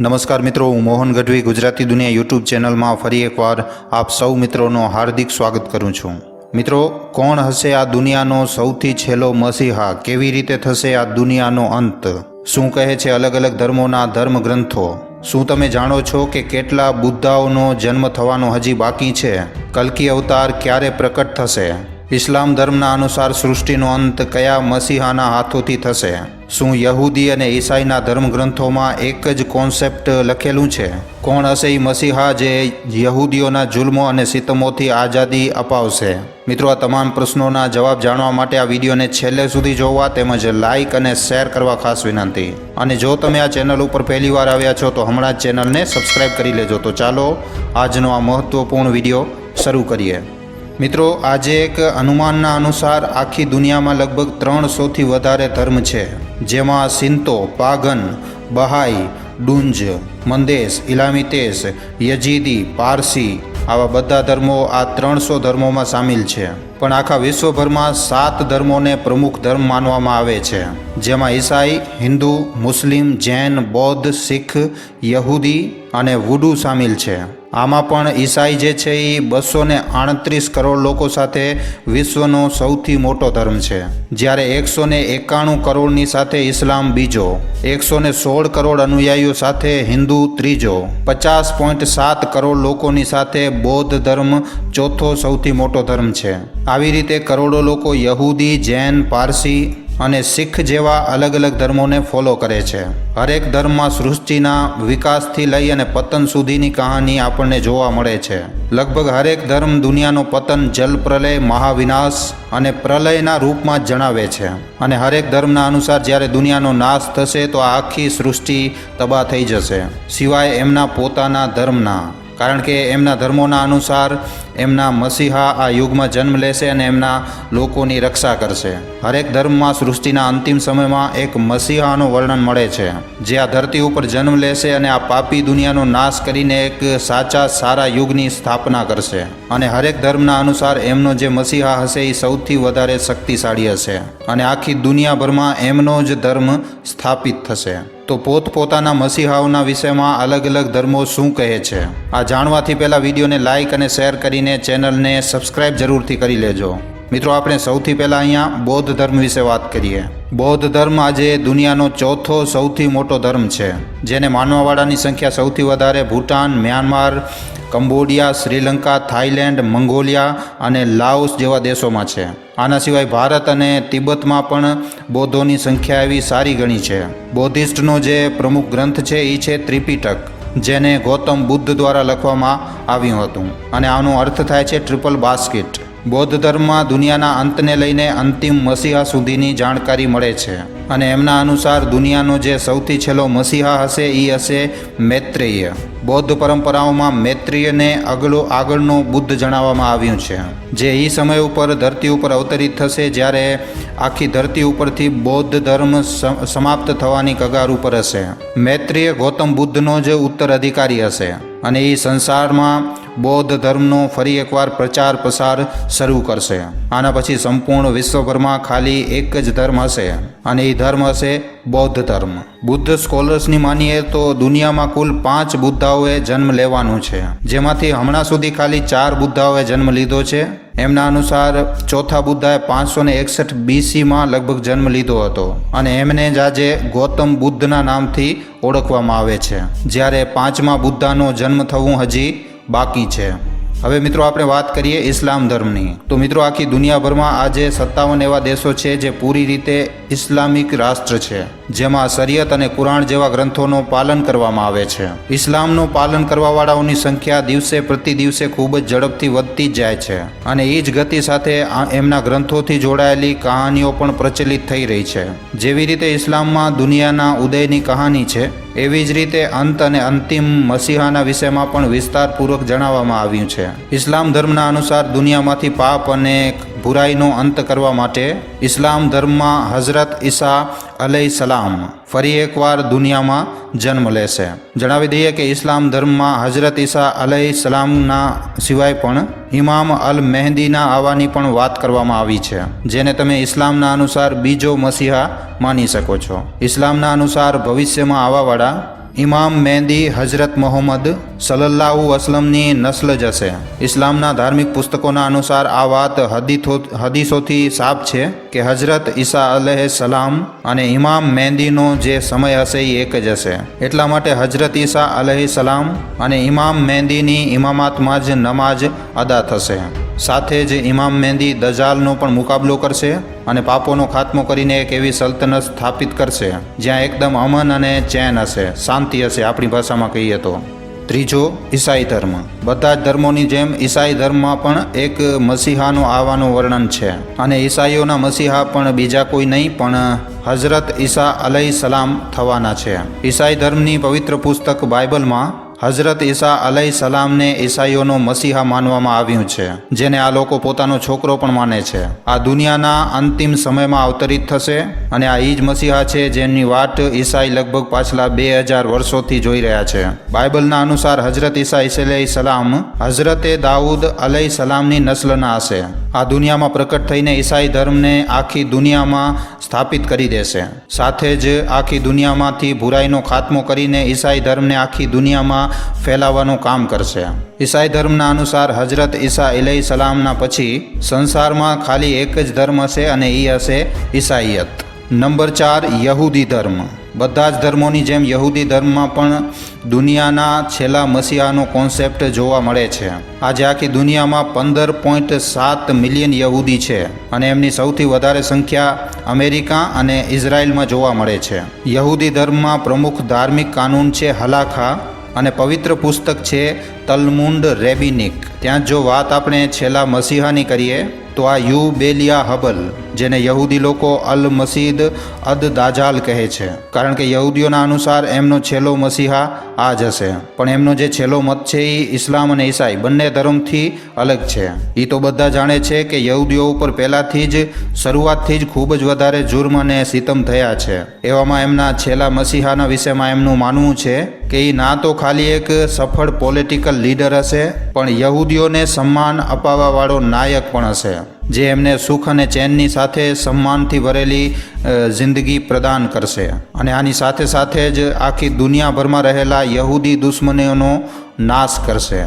નમસ્કાર મિત્રો, હું મોહન ગઢવી, ગુજરાતી દુનિયા યુટ્યુબ ચેનલમાં ફરી એકવાર આપ સૌ મિત્રોનો હાર્દિક સ્વાગત કરું છું. મિત્રો, કોણ હશે આ દુનિયાનો સૌથી છેલ્લો મસીહા? કેવી રીતે થશે આ દુનિયાનો અંત? શું કહે છે અલગ અલગ ધર્મોના ધર્મ ગ્રંથો શું તમે જાણો છો કે કેટલા બુદ્ધાઓનો જન્મ થવાનો હજી બાકી છે? કલ્કી અવતાર ક્યારે પ્રકટ થશે? ઇસ્લામ ધર્મના અનુસાર સૃષ્ટિનો અંત કયા મસીહાના હાથોથી થશે? શું યહૂદી અને ઈસાઈના ધર્મગ્રંથોમાં એક જ કોન્સેપ્ટ લખેલું છે? કોણ હશે એ મસીહા જે યહૂદીઓના જુલ્મો અને સિતમોથી આઝાદી અપાવશે? મિત્રો, આ તમામ પ્રશ્નોના જવાબ જાણવા માટે આ વિડીયોને છેલ્લે સુધી જોવા તેમજ લાઇક અને શેર કરવા ખાસ વિનંતી. અને જો તમે આ ચેનલ ઉપર પહેલીવાર આવ્યા છો, તો હમણાં જ ચેનલને સબસ્ક્રાઇબ કરી લેજો. તો ચાલો આજનો આ મહત્ત્વપૂર્ણ વીડિયો શરૂ કરીએ. મિત્રો, આજે એક અનુમાનના અનુસાર આખી દુનિયામાં લગભગ ત્રણસોથી વધારે ધર્મ છે, જેમાં સિંતો, પાગન, બહાઈ, ડુંજ, મંદેશ, ઇલામિતેશ, યજીદી, પારસી આવા બધા ધર્મો આ ત્રણસો ધર્મોમાં સામેલ છે. પણ આખા વિશ્વભરમાં સાત ધર્મોને પ્રમુખ ધર્મ માનવામાં આવે છે, જેમાં ઈસાઈ, હિન્દુ, મુસ્લિમ, જૈન, બૌદ્ધ, શીખ, યહૂદી અને વુડુ સામેલ છે. આમાં પણ ઈસાઈ જે છે એ બસો ને આડત્રીસ કરોડ લોકો સાથે વિશ્વનો સૌથી મોટો ધર્મ છે. જ્યારે એકસો ને એકાણું કરોડની સાથે ઇસ્લામ બીજો, એકસો ને સોળ કરોડ અનુયાયીઓ સાથે હિન્દુ ત્રીજો, પચાસ પોઈન્ટ સાત કરોડ લોકોની સાથે બૌદ્ધ ધર્મ ચોથો સૌથી મોટો ધર્મ છે. આવી રીતે કરોડો લોકો યહૂદી, જૈન, પારસી અને શીખ જેવા અલગ અલગ ધર્મોને ફોલો કરે છે. હરેક ધર્મમાં સૃષ્ટિના વિકાસથી લઈ અને પતન સુધીની કહાની આપણને જોવા મળે છે. લગભગ હરેક ધર્મ દુનિયાનો પતન જલ પ્રલય, મહાવિનાશ અને પ્રલયના રૂપમાં જણાવે છે. અને હરેક ધર્મના અનુસાર જ્યારે દુનિયાનો નાશ થશે તો આખી સૃષ્ટિ તબાહ થઈ જશે. સિવાય એમના પોતાના ધર્મના કારણ કે એમના ધર્મોના અનુસાર એમના મસીહા આ યુગમાં જન્મ લેશે અને એમના લોકોની રક્ષા કરશે. હરેક ધર્મમાં સૃષ્ટિના અંતિમ સમયમાં એક મસીહાનું વર્ણન મળે છે. જે આ ધરતી ઉપર જન્મ લેશે અને આ પાપી દુનિયાનો નાશ કરીને એક સાચા સારા યુગની સ્થાપના કરશે. અને હરેક ધર્મના અનુસાર એમનો જે મસીહા હશે એ સૌથી વધારે શક્તિશાળી હશે. અને આખી દુનિયાભરમાં એમનો જ ધર્મ સ્થાપિત થશે. તો પોતપોતાના મસીહાઓના વિષયમાં અલગ અલગ ધર્મો શું કહે છે? આ જાણવાથી પહેલાં વિડીયોને લાઇક અને શેર કરીને ચેનલને સબસ્ક્રાઇબ જરૂરથી કરી લેજો. મિત્રો, આપણે સૌથી પહેલાં અહીંયા બૌદ્ધ ધર્મ વિશે વાત કરીએ. બૌદ્ધ ધર્મ આજે દુનિયાનો ચોથો સૌથી મોટો ધર્મ છે, જેને માનવાવાળાની સંખ્યા સૌથી વધારે Bhutan, Myanmar Cambodia, Sri Lanka, Thailand, Mongolia અને લાઓસ જેવા દેશોમાં છે. આના સિવાય ભારત અને તિબ્બતમાં પણ બૌદ્ધોની સંખ્યા એવી સારી ગણી છે. બૌદ્ધિસ્ટનો જે પ્રમુખ ગ્રંથ છે એ છે ત્રિપિટક, જેને ગૌતમ બુદ્ધ દ્વારા લખવામાં આવ્યું હતું. અને આનો અર્થ થાય છે ટ્રિપલ બાસ્કેટ. બૌદ્ધ ધર્મમાં દુનિયાના અંતને લઈને અંતિમ મસીહા સુધીની જાણકારી મળે છે. અને એમના અનુસાર દુનિયાનો જે સૌથી છેલ્લો મસીહા હશે એ હશે મૈત્રેય. બૌદ્ધ પરંપરાઓમાં મૈત્રીયને અગલો આગળનો બુદ્ધ જણાવવામાં આવ્યું છે. જે એ સમય ઉપર ધરતી ઉપર અવતરિત થશે જ્યારે આખી ધરતી ઉપરથી બૌદ્ધ ધર્મ સમ- સમાપ્ત થવાની કગાર ઉપર હશે. મૈત્રીય ગૌતમ બુદ્ધનો જ ઉત્તરાધિકારી હશે અને એ સંસારમાં બૌદ્ધ ધર્મનો ફરી એકવાર પ્રચાર પ્રસાર શરૂ કરશે. આના પછી સંપૂર્ણ વિશ્વભરમાં ખાલી એક જ ધર્મ હશે અને એ ધર્મ હશે બૌદ્ધ ધર્મ. બુદ્ધ સ્કોલર્સની માનીએ તો દુનિયામાં કુલ પાંચ બુદ્ધાઓએ જન્મ લેવાનું છે. જેમાંથી હમણાં સુધી ખાલી ચાર બુદ્ધાઓએ જન્મ લીધો છે. એમના અનુસાર ચોથા બુદ્ધાએ પાંચસો ને એકસઠ બીસીમાં લગભગ જન્મ લીધો હતો અને એમને જ આજે ગૌતમ બુદ્ધના નામથી ઓળખવામાં આવે છે. જ્યારે પાંચમા બુદ્ધાનો જન્મ થવું હજી બાકી છે. હવે મિત્રો આપણે વાત કરીએ ઇસ્લામ ધર્મની. તો મિત્રો આખી દુનિયાભરમાં આજે સત્તાવન એવા દેશો છે જે પૂરી રીતે ઇસ્લામિક રાષ્ટ્ર છે, જેમાં શરિયત અને કુરાણ જેવા ગ્રંથોનું પાલન કરવામાં આવે છે. ઇસ્લામનું પાલન કરવાવાળાઓની સંખ્યા દિવસે પ્રતિ દિવસે ખૂબ જ ઝડપથી વધતી જ જાય છે અને એ જ ગતિ સાથે એમના ગ્રંથોથી જોડાયેલી કહાનીઓ પણ પ્રચલિત થઈ રહી છે. જેવી રીતે ઇસ્લામમાં દુનિયાના ઉદયની કહાની છે એવી જ રીતે અંત અને અંતિમ મસીહાના વિષયમાં પણ વિસ્તારપૂર્વક જણાવવામાં આવ્યું છે. ઇસ્લામ ધર્મના અનુસાર દુનિયામાંથી પાપ અને બુરાઈનો અંત કરવા માટે ઇસ્લામ ધર્મમાં હઝરત ઈસા અલૈ સલામ ફરી એકવાર દુનિયામાં જન્મ લેશે. જણાવી દઈએ કે ઇસ્લામ ધર્મમાં હઝરત ઈસા અલૈ સલામના સિવાય પણ ઇમામ અલ મહેંદીના આવવાની પણ વાત કરવામાં આવી છે, જેને તમે ઇસ્લામના અનુસાર બીજો મસીહા માની શકો છો. ઇસ્લામના અનુસાર ભવિષ્યમાં આવવાવાળા ઇમામ મહેંદી હઝરત મોહમ્મદ સલલ્લાહુ અસલમની નસ્લ જ હશે ઇસ્લામના ધાર્મિક પુસ્તકોના અનુસાર આ વાત હદીથો, હદીસોથી સાફ છે કે હઝરત ઈસા અલહ સલામ અને ઇમામ મહેંદીનો જે સમય હશે એ એક જ હશે. એટલા માટે હઝરત ઈસા અલહ સલામ અને ઇમામ મહેંદીની ઇમામાતમાં જ નમાજ અદા થશે. સાથે જ ઇમામ મહેંદી દજાલનો પણ મુકાબલો કરશે અને પાપોનો ખાત્મો કરીને એક એવી સલ્તનત સ્થાપિત કરશે, જ્યાં એકદમ અમન અને ચેન હશે, શાંતિ હશે આપણી ભાષામાં કહીએ તો. ત્રીજો, ઈસાઈ ધર્મ. બધા જ ધર્મોની જેમ ઈસાઈ ધર્મમાં પણ એક મસીહાનો આવવાનું વર્ણન છે. અને ઈસાઈઓના મસીહા પણ બીજા કોઈ નહીં, પણ હઝરત ઈસા અલહી સલામ થવાના છે. ઈસાઈ ધર્મની પવિત્ર પુસ્તક બાઇબલમાં હઝરત ઈસા અલહી સલામને ઈસાઈઓનો મસીહા માનવામાં આવ્યું છે, જેને આ લોકો પોતાનો છોકરો પણ માને છે. આ દુનિયાના અંતિમ સમયમાં અવતરિત થશે અને આ ઈજ મસીહા છે જેની વાટ ઈસાઈ લગભગ પાછલા બે હજાર વર્ષોથી જોઈ રહ્યા છે. બાઇબલના અનુસાર હઝરત ઈસા ઇસલઈ સલામ હઝરતે દાઉદ અલઈ સલામની નસ્લના હશે. આ દુનિયામાં પ્રકટ થઈને ઈસાઈ ધર્મને આખી દુનિયામાં સ્થાપિત કરી દેશે. સાથે જ આખી દુનિયામાંથી બુરાઈનો ખાત્મો કરીને ઈસાઈ ધર્મને આખી દુનિયામાં ફેલાવવાનું કામ કરશે. ઈસાઈ ધર્મના અનુસાર હજરત ઈસા ઇલહી સલામના પછી સંસારમાં ખાલી એક જ ધર્મ હશે અને એ હશે ઈસાઈયત. નંબર ચાર, યહૂદી ધર્મ. બધા જ ધર્મોની જેમ યહૂદી ધર્મમાં પણ દુનિયાના છેલ્લા મસીહાનો કોન્સેપ્ટ જોવા મળે છે. આજે આખી દુનિયામાં પંદર પોઈન્ટ સાત મિલિયન યહૂદી છે અને એમની સૌથી વધારે સંખ્યા અમેરિકા અને ઇઝરાયલમાં જોવા મળે છે. યહૂદી ધર્મમાં પ્રમુખ ધાર્મિક કાનૂન છે હલાખા. અને પવિત્ર પુસ્તક છે તલમુંડ રેબિનિક. ત્યાં જો વાત આપણે છેલ્લા મસીહાની કરીએ, તો આ યુ બેલિયા હબલ જેને યહૂદી લોકો અલ મસીદ અદ દાજાલ કહે છે. કારણ કે યહૂદીઓના અનુસાર એમનો છેલ્લો મસીહા આ જ હશે. પણ એમનો જે છેલ્લો મત છે એ ઇસ્લામ અને ઈસાઈ બંને ધર્મથી અલગ છે. એ તો બધા જાણે છે કે યહૂદીઓ ઉપર પહેલાંથી જ, શરૂઆતથી જ ખૂબ જ વધારે જુર્મ અને સિતમ થયા છે. એવામાં એમના છેલ્લા મસીહાના વિષયમાં એમનું માનવું છે કે એ ના તો ખાલી એક સફળ પોલિટિકલ લીડર હશે, પણ યહૂદીઓને સન્માન અપાવવાવાળો નાયક પણ હશે. જે એમને સુખ અને ચેનની સાથે સન્માનથી ભરેલી જિંદગી પ્રદાન કરશે. અને આની સાથે સાથે જ આખી દુનિયાભરમાં રહેલા યહૂદી દુશ્મનીઓનો નાશ કરશે.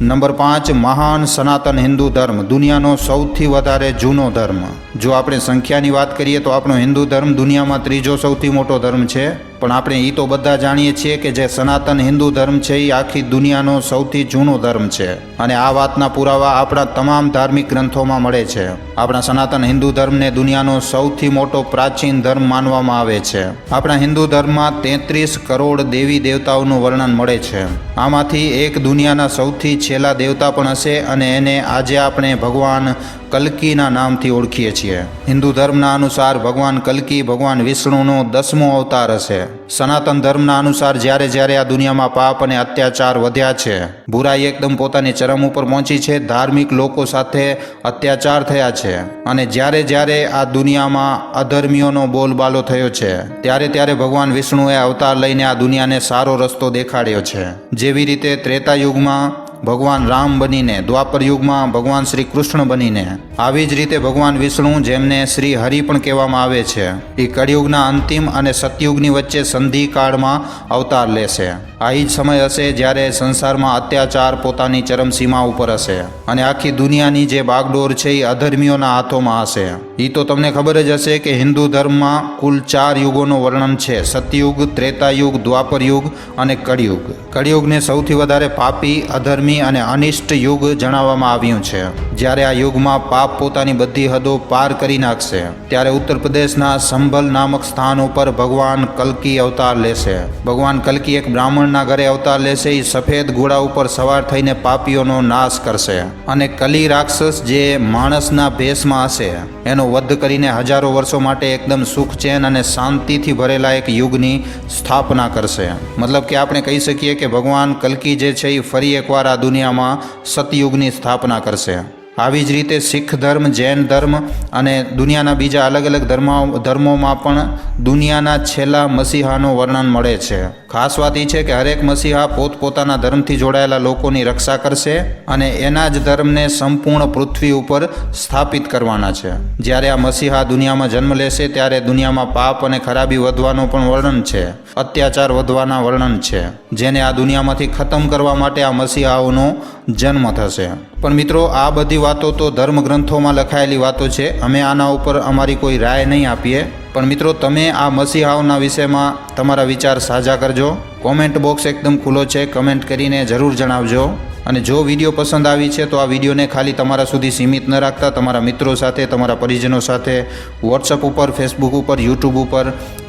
નંબર પાંચ, મહાન સનાતન હિન્દુ ધર્મ. દુનિયાનો સૌથી વધારે જૂનો ધર્મ. જો આપણે સંખ્યાની વાત કરીએ તો આપણો હિન્દુ ધર્મ દુનિયામાં ત્રીજો સૌથી મોટો ધર્મ છે પણ આપણે એ તો બધા જાણીએ છીએ કે જે સનાતન હિન્દુ ધર્મ છે એ આખી દુનિયાનો સૌથી જૂનો ધર્મ છે. અને આ વાતના પુરાવા આપણા તમામ ધાર્મિક ગ્રંથોમાં મળે છે. આપણા સનાતન હિન્દુ ધર્મને દુનિયાનો સૌથી મોટો પ્રાચીન ધર્મ માનવામાં આવે છે. આપણા હિન્દુ ધર્મમાં તેત્રીસ કરોડ દેવી દેવતાઓનું વર્ણન મળે છે. આમાંથી એક દુનિયાના સૌથી છેલ્લા દેવતા પણ હશે અને એને આજે આપણે ભગવાન કલ્કીના નામથી ઓળખીએ છીએ. હિન્દુ ધર્મના અનુસાર ભગવાન કલ્કી, ભગવાન વિષ્ણુનો દસમો અવતાર હશે. સનાતન ધર્મના અનુસાર જ્યારે જ્યારે આ દુનિયામાં પાપ અને અત્યાચાર વધ્યા છે, બુરાઈ એકદમ પોતાની ચરમ ઉપર પહોંચી છે, ધાર્મિક લોકો સાથે અત્યાચાર થયા છે. અને જ્યારે જ્યારે આ દુનિયામાં અધર્મીઓનો બોલબાલો થયો છે, ત્યારે ત્યારે ભગવાન વિષ્ણુએ અવતાર લઈને આ દુનિયાને સારો રસ્તો દેખાડ્યો છે. જેવી રીતે ત્રેતા યુગમાં ભગવાન રામ બનીને, દ્વાપર યુગમાં ભગવાન શ્રી કૃષ્ણ બનીને. આવી જ રીતે ભગવાન વિષ્ણુ, જેમને શ્રી હરિ પણ કહેવામાં આવે છે, એ કળિયુગના અંતિમ અને સતયુગની વચ્ચે સંધિકાળમાં અવતાર લેશે આ જ સમય હશે જ્યારે સંસારમાં અત્યાચાર પોતાની ચરમસીમા ઉપર હશે અને આખી દુનિયાની જે બાગડોર છે એ અધર્મીઓના હાથોમાં હશે. એ તો તમને ખબર જ હશે કે હિન્દુ ધર્મમાં કુલ ચાર યુગોનું વર્ણન છે. સતયુગ, ત્રેતાયુગ દ્વાપર યુગ અને કળિયુગ. કળિયુગને સૌથી વધારે પાપી, અધર્મી અને અનિષ્ટ યુગ જણાવવામાં આવ્યું છે. જ્યારે આ યુગમાં પાપ પોતાની બધી હદો પાર કરી નાખશે, ત્યારે ઉત્તર પ્રદેશના સંભલ નામક સ્થાન ઉપર ભગવાન કલ્કી અવતાર લેશે. ભગવાન કલકી એક બ્રાહ્મણના ઘરે અવતાર લેશે એ સફેદ ઘોડા ઉપર સવાર થઈને પાપીઓનો નાશ કરશે. અને કલી રાક્ષસ જે માણસના ભેષમાં હશે, એનો વધ કરીને હજારો વર્ષો માટે એકદમ સુખ ચેન અને શાંતિથી ભરેલા એક યુગની સ્થાપના કરશે. મતલબ કે આપણે કહી શકીએ કે ભગવાન કલ્કી જે છે એ ફરી એકવાર આ દુનિયામાં સતયુગની સ્થાપના કરશે. આવી જ રીતે શીખ ધર્મ, જૈન ધર્મ અને દુનિયાના બીજા અલગ અલગ ધર્મ ધર્મોમાં પણ દુનિયાના છેલ્લા મસીહાનું વર્ણન મળે છે. ખાસ વાત એ છે કે હરેક મસીહા પોતપોતાના ધર્મથી જોડાયેલા લોકોની રક્ષા કરશે અને એના જ ધર્મને સંપૂર્ણ પૃથ્વી ઉપર સ્થાપિત કરવાના છે. જ્યારે આ મસીહા દુનિયામાં જન્મ લેશે ત્યારે દુનિયામાં પાપ અને ખરાબી વધવાનું પણ વર્ણન છે. અત્યાચાર વધવાના વર્ણન છે. જેને આ દુનિયામાંથી ખતમ કરવા માટે આ મસીહાઓનો જન્મ થશે. પણ મિત્રો, આ બધી વાતો તો ધર્મગ્રંથોમાં લખાયેલી વાતો છે. અમે આના ઉપર અમારી કોઈ રાય નહીં આપીએ. પણ મિત્રો, તમે આ મસીહાઓના વિષયમાં તમારા વિચાર સાજા કરજો. કોમેન્ટ બોક્સ એકદમ ખુલ્લો છે. કમેન્ટ કરીને જરૂર જણાવજો. અને જો વીડિયો પસંદ આવી છે, તો આ વિડીયોને ખાલી તમારા સુધી સીમિત ન રાખતા તમારા મિત્રો સાથે, તમારા પરિજનો સાથે વોટ્સઅપ ઉપર ફેસબુક ઉપર યુટ્યુબ ઉપર,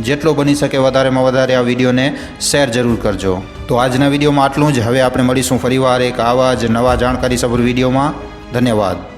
જેટલો બની શકે વધારેમાં વધારે આ વિડીયોને શેર જરૂર કરજો. તો આજના વિડીયોમાં આટલું જ. હવે આપણે મળીશું ફરીવાર એક આવા જ નવા જાણકારીસભર વિડીયોમાં. ધન્યવાદ.